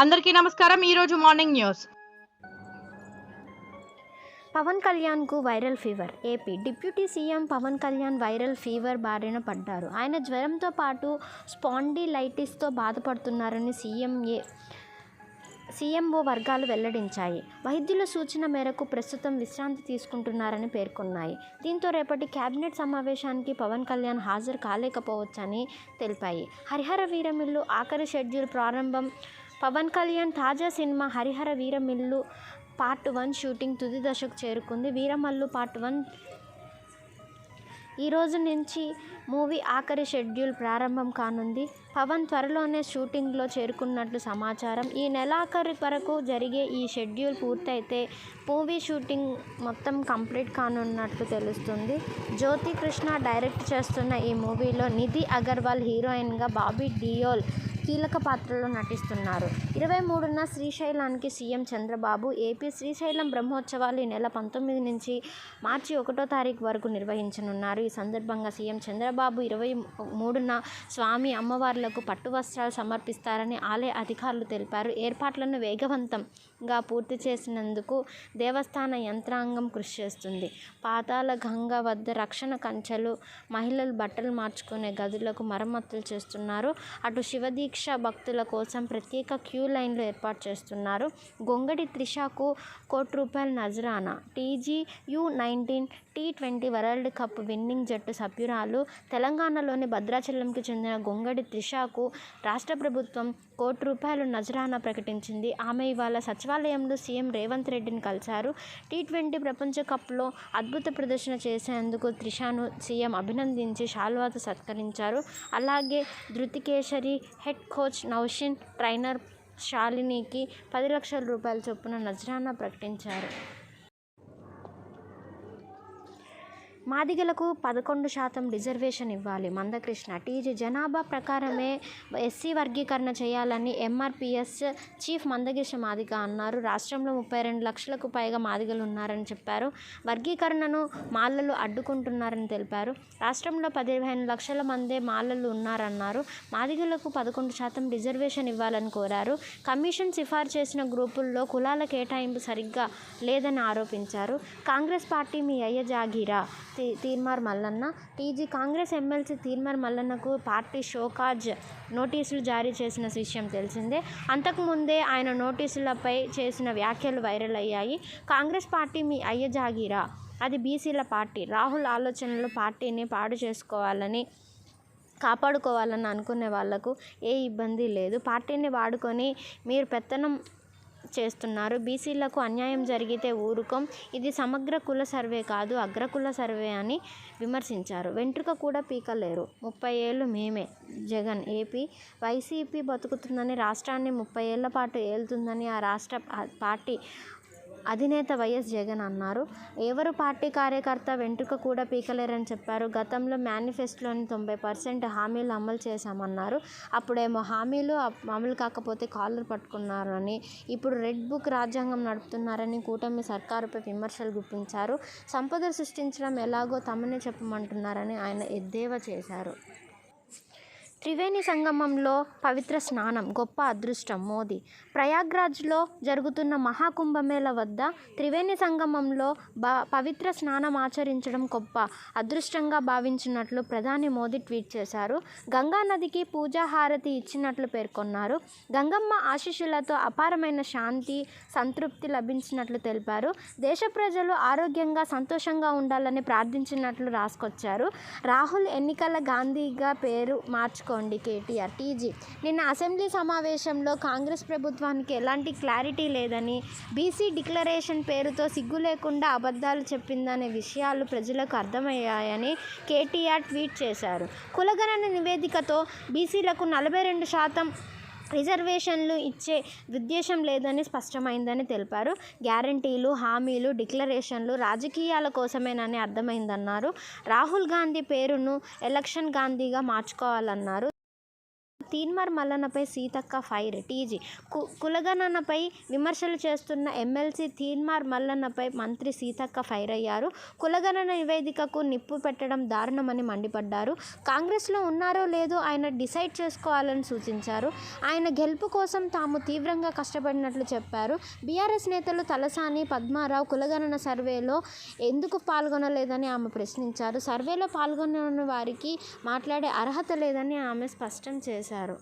అందరికీ నమస్కారం. ఈరోజు మార్నింగ్ న్యూస్. పవన్ కళ్యాణ్కు viral fever. AP deputy CM Pawan Kalyan viral fever బారిన పడ్డారు. ఆయన జ్వరంతో పాటు స్పాండిలైటిస్తో బాధపడుతున్నారని సీఎం ఏ సీఎంఓ వర్గాలు వెల్లడించాయి. వైద్యుల సూచన మేరకు ప్రస్తుతం విశ్రాంతి తీసుకుంటున్నారని పేర్కొన్నాయి. దీంతో రేపటి కేబినెట్ సమావేశానికి పవన్ కళ్యాణ్ హాజరు కాలేకపోవచ్చని తెలిపాయి. హరిహర వీరమిల్లు ఆఖరి షెడ్యూల్ ప్రారంభం పవన్ కళ్యాణ్ తాజా cinema Hari Hara Veera Mallu part one shooting తుది దశకు చేరుకుంది. వీరమల్లు పార్ట్ వన్ ఈరోజు నుంచి మూవీ ఆఖరి షెడ్యూల్ ప్రారంభం కానుంది. పవన్ త్వరలోనే షూటింగ్లో చేరుకున్నట్లు సమాచారం. ఈ నెలాఖరి వరకు జరిగే ఈ షెడ్యూల్ పూర్తయితే మూవీ షూటింగ్ మొత్తం కంప్లీట్ కానున్నట్లు తెలుస్తుంది. జ్యోతి కృష్ణ డైరెక్ట్ చేస్తున్న ఈ మూవీలో నిధి అగర్వాల్ హీరోయిన్గా బాబీ డియోల్ కీలక పాత్రలో నటిస్తున్నారు. ఇరవై మూడున శ్రీశైలానికి సీఎం చంద్రబాబు ఏపీ శ్రీశైలం బ్రహ్మోత్సవాలు ఈ నెల పంతొమ్మిది నుంచి మార్చి ఒకటో తారీఖు వరకు నిర్వహించనున్నారు. ఈ సందర్భంగా సీఎం చంద్రబాబు ఇరవై మూడున స్వామి అమ్మవార్లకు పట్టు వస్త్రాలు సమర్పిస్తారని ఆలయ అధికారులు తెలిపారు. ఏర్పాట్లను వేగవంతం గా పూర్తి చేసినందుకు దేవస్థాన యంత్రాంగం కృషి చేస్తుంది. పాతాల గంగ వద్ద రక్షణ కంచెలు మహిళలు బట్టలు మార్చుకునే గదులకు మరమ్మతులు చేస్తున్నారు. అటు శివదీక్ష భక్తుల కోసం ప్రత్యేక క్యూ లైన్లు ఏర్పాటు చేస్తున్నారు. గొంగడి త్రిషకు కోటి రూపాయల నజరానా TG U nineteen T twenty world cup winning జట్టు సభ్యురాలు తెలంగాణలోని భద్రాచలంకి చెందిన గొంగడి త్రిషకు రాష్ట్ర ప్రభుత్వం కోటి రూపాయలు నజరానా ప్రకటించింది. ఆమె ఇవాళ సచివాలయంలో సీఎం రేవంత్ రెడ్డిని కలిశారు. టీ ట్వంటీ ప్రపంచ కప్లో అద్భుత ప్రదర్శన చేసేందుకు త్రిషాను సీఎం అభినందించి శాల్వాతో సత్కరించారు. అలాగే Dhritikesari head coach Naushin trainer శాలినికి పది లక్షల రూపాయల చొప్పున నజరానా ప్రకటించారు. మాదిగలకు పదకొండు శాతం రిజర్వేషన్ ఇవ్వాలి. మందకృష్ణ టీజీ జనాభా ప్రకారమే ఎస్సీ వర్గీకరణ చేయాలని ఎంఆర్పిఎస్ చీఫ్ మందకృష్ణ మాదిగ అన్నారు. రాష్ట్రంలో ముప్పై రెండు లక్షలకు పైగా మాదిగలు ఉన్నారని చెప్పారు. వర్గీకరణను మాలలు అడ్డుకుంటున్నారని తెలిపారు. రాష్ట్రంలో పదిహేను లక్షల మందే మాలలు ఉన్నారన్నారు. మాదిగలకు పదకొండు శాతం రిజర్వేషన్ ఇవ్వాలని కోరారు. కమిషన్ సిఫారు చేసిన గ్రూపుల్లో కులాల కేటాయింపు సరిగ్గా లేదని ఆరోపించారు. కాంగ్రెస్ పార్టీ మీ అయ్య జాగీరా? తీ తీర్మార్ మల్లన్న. టీజీ కాంగ్రెస్ ఎమ్మెల్సీ తీర్మార్ మల్లన్నకు పార్టీ షోకాజ్ నోటీసులు జారీ చేసిన విషయం తెలిసిందే. అంతకుముందే ఆయన నోటీసులపై చేసిన వ్యాఖ్యలు వైరల్ అయ్యాయి. కాంగ్రెస్ పార్టీ మీ అయ్య జాగీరా? అది బీసీల పార్టీ. రాహుల్ ఆలోచనలు పార్టీని పాడు చేసుకోవాలని కాపాడుకోవాలని అనుకునే వాళ్ళకు ఏ ఇబ్బంది లేదు. పార్టీని వాడుకొని మీరు పెత్తనం చేస్తున్నారు. బీసీలకు అన్యాయం జరిగితే ఊరుకోం. ఇది సమగ్ర కుల సర్వే కాదు అగ్రకుల సర్వే అని విమర్శించారు. వెంట్రుక కూడా పీకలేరు. ముప్పై ఏళ్ళు మేమే. జగన్ ఏపీ వైసీపీ బతుకుతుందని రాష్ట్రాన్ని ముప్పై ఏళ్ళ పాటు ఏలుతుందని ఆ రాష్ట్ర పార్టీ అధినేత వైఎస్ జగన్ అన్నారు. ఎవరు పార్టీ కార్యకర్త వెంట్రుక కూడా పీకలేరని చెప్పారు. గతంలో మేనిఫెస్టోలోని తొంభై పర్సెంట్ హామీలు అమలు చేశామన్నారు. అప్పుడేమో హామీలు అమలు కాకపోతే కాలర్ పట్టుకున్నారని ఇప్పుడు రెడ్ బుక్ రాజ్యాంగం నడుపుతున్నారని కూటమి సర్కారుపై విమర్శలు గుప్పించారు. సంపద సృష్టించడం ఎలాగో తమనే చెప్పమంటున్నారని ఆయన ఎద్దేవా చేశారు. త్రివేణి సంగమంలో పవిత్ర స్నానం గొప్ప అదృష్టం మోదీ. ప్రయాగ్రాజ్లో జరుగుతున్న మహాకుంభమేళ వద్ద త్రివేణి సంగమంలో బ పవిత్ర స్నానం ఆచరించడం గొప్ప అదృష్టంగా భావించినట్లు ప్రధాని మోదీ ట్వీట్ చేశారు. గంగా నదికి పూజా హారతి ఇచ్చినట్లు పేర్కొన్నారు. గంగమ్మ ఆశీస్సులతో అపారమైన శాంతి సంతృప్తి లభించినట్లు తెలిపారు. దేశ ప్రజలు ఆరోగ్యంగా సంతోషంగా ఉండాలని ప్రార్థించినట్లు రాసుకొచ్చారు. రాహుల్ ఎన్నికల గాంధీగా పేరు మార్చుకో చేసుకోండి కేటీఆర్ టీజీ. నిన్న అసెంబ్లీ సమావేశంలో కాంగ్రెస్ ప్రభుత్వానికి ఎలాంటి క్లారిటీ లేదని బీసీ డిక్లరేషన్ పేరుతో సిగ్గు లేకుండా అబద్ధాలు చెప్పిందనే విషయాలు ప్రజలకు అర్థమయ్యాయని కేటీఆర్ ట్వీట్ చేశారు. కులగణన నివేదికతో బీసీలకు నలభై రెండు శాతం రిజర్వేషన్లు ఇచ్చే ఉద్దేశం లేదని స్పష్టమైందని తెలిపారు. గ్యారంటీలు హామీలు డిక్లరేషన్లు రాజకీయాల కోసమేనని అర్థమైందన్నారు. రాహుల్ గాంధీ పేరును ఎలక్షన్ గాంధీగా మార్చుకోవాలన్నారు. తీన్మార్ మల్లన్నపై సీతక్క ఫైర్ టీజీ కు కులగణనపై విమర్శలు చేస్తున్న ఎమ్మెల్సీ తీన్మార్ మల్లన్నపై మంత్రి సీతక్క ఫైర్ అయ్యారు. కులగణన నివేదికకు నిప్పు పెట్టడం దారుణమని మండిపడ్డారు. కాంగ్రెస్లో ఉన్నారో లేదో ఆయన డిసైడ్ చేసుకోవాలని సూచించారు. ఆయన గెలుపు కోసం తాము తీవ్రంగా కష్టపడినట్లు చెప్పారు. బీఆర్ఎస్ నేతలు తలసాని పద్మారావు కులగణన సర్వేలో ఎందుకు పాల్గొనలేదని ఆమె ప్రశ్నించారు. సర్వేలో పాల్గొనని వారికి మాట్లాడే అర్హత లేదని ఆమె స్పష్టం చేశారు. చేశారు